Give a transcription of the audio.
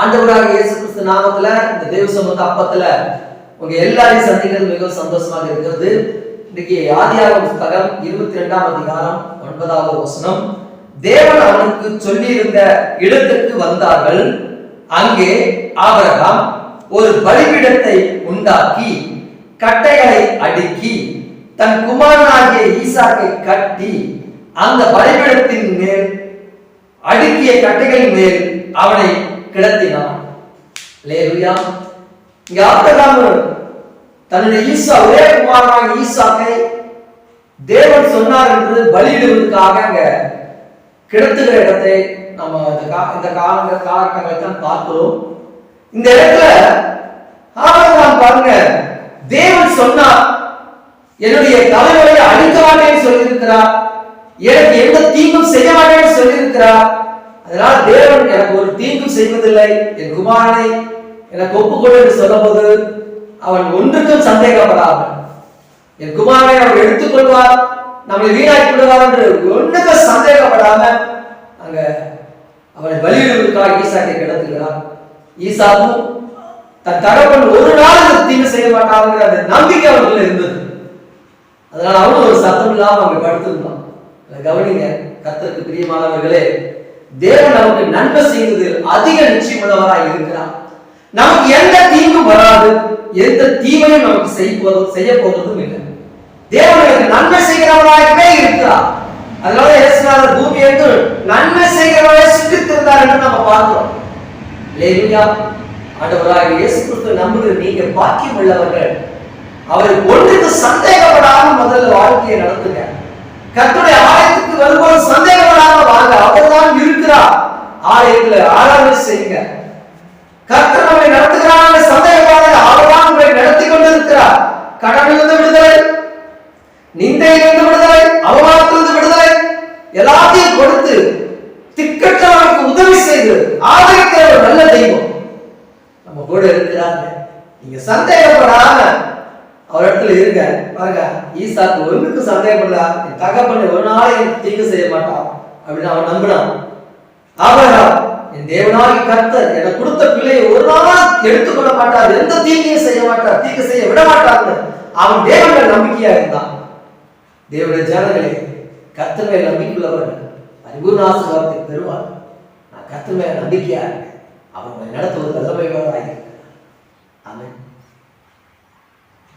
ஆண்டவராக இயேசு கிறிஸ்து நாமத்துல இந்த தேவ சமூக அப்பத்துல உங்க எல்லாரையும் சந்திக்கிறது மிகவும் சந்தோஷமாக இருக்கிறது. இன்னைக்கு ஆதியாக புத்தகம் இருபத்தி ரெண்டாம் அதிகாரம் ஒன்பதாவது வசனம். தேவன் அவனுக்கு சொல்லியிருந்த இடத்துக்கு வந்தார்கள். அங்கே ஆபரகாம் ஒரு பலிபீடத்தை உண்டாக்கி கட்டைகளை அடுக்கி தன் குமாரனாகிய ஈசாக்கை கட்டி அந்த பலிபீடத்தின் மேல் அடுக்கிய கட்டைகளின் மேல் அவனை கிடத்தினான். தன்னுடைய ஈசா ஒரே குமாரனாக ஈசாக்கை தேவன் சொன்னார் என்று பலியிடுவதற்காக அங்க கிடத்துகிற இடத்தை நம்ம இந்த கா இந்த காலகட்டங்களை தான் பார்க்கிறோம். இந்த இடத்துல ஆபிரகாம் பாருங்க தேவன் சொன்னார் என்னுடைய தலைவரை அழிக்க மாட்டேன்னு சொல்லியிருக்கிறார். எனக்கு எந்த தீங்கும் செய்ய மாட்டேன்னு சொல்லியிருக்கிறார். அதனால் தேவன் எனக்கு ஒரு தீங்கும் செய்வதில்லை. என் குமாரனை எனக்கு ஒப்புக்கொடு என்று சொல்லும்போது அவன் ஒன்றுக்கும் சந்தேகப்படாமல் என் குமாரனை அவன் எடுத்துக்கொள்வார் நம்மளை வீணாக்கி விடுவார் என்று ஒன்றுக்கும் சந்தேகப்படாம அங்க அவனை பலியிடுவதற்காக ஈசாக்கை கிடத்துகிறார். ஈசாவும் தன் தகப்பன் ஒரு நாள் தீங்கு செய்ய மாட்டாங்கிற அந்த நம்பிக்கை அவனுக்குள்ள இருந்தது. அதனால அவனும் ஒரு சத்தம் இல்லாம அவங்க படுத்திருந்தான். கவனிங்க கர்த்தருக்கு பிரியமானவர்களே தேவன் நமக்கு நன்மை செய்வதில் அதிக நிச்சயமுள்ளவராய் இருக்கிறார். நமக்கு எந்த தீங்கும் வராது எந்த தீமையும் நமக்கு செய்ய போதும் செய்ய போவதும் இல்லை. தேவன் எனக்கு நன்மை செய்கிறவராகவே இருக்கிறார். அதனால இயேசுநாதர் பூமி என்று நன்மை செய்கிறவரை சிந்தித்திருந்தார் என்று நம்ம பார்க்கிறோம் லேலுயா ஆண்டவராக இயேசு கிறிஸ்து நம்புகிற நீங்க பாக்கியம் உள்ளவர்கள். அவரை ஒன்றுக்கு சந்தேகப்படாமல் முதல்ல வாழ்க்கையை நடத்துங்க. கத்துடைய ஆலயத்துல ஆராதனை செய்யுங்க. கர்த்தர் நம்மை நடத்துகிறாங்க சந்தேகப்படாத அவர்தான் உங்களை நடத்தி கொண்டிருக்கிறார். கடனிலிருந்து விடுதலை நிந்தையிலிருந்து விடுதலை அவமானத்திலிருந்து விடுதலை எல்லாத்தையும் கொடுத்து திக்கற்றவனுக்கு உதவி செய்து ஆதரிக்கிற ஒரு நல்ல தெய்வம். நம்ம கூட இருக்கிறாங்க. நீங்க சந்தேகப்படாம அவர் இடத்துல இருங்க. பாருங்க ஈசாக்கு ஒன்றுக்கு சந்தேகப்படல. என் தகப்பன் ஒரு நாள் தீங்கு செய்ய மாட்டான். அப்படின்னு அவன் நம்பினான் ஆபிரகாம் என் தேவனாகி கர்த்தர் எனக்கு கொடுத்த பிள்ளையை ஒரு நாள் எடுத்துக்கொள்ள மாட்டார் எந்த தீங்கையும் செய்ய மாட்டார் தீங்கு செய்ய விட மாட்டார்னு அவன் தேவன நம்பிக்கையா இருந்தான். தேவனுடைய ஜனங்களே கர்த்தர் மேல் நம்பிக்கையுள்ளவர்கள் அறிவு ஆசீர்வாதத்தை பெறுவார். நான் கர்த்தர் மேல் நம்பிக்கையா இருக்கேன். அவங்க நடத்துவது வல்லமையோராக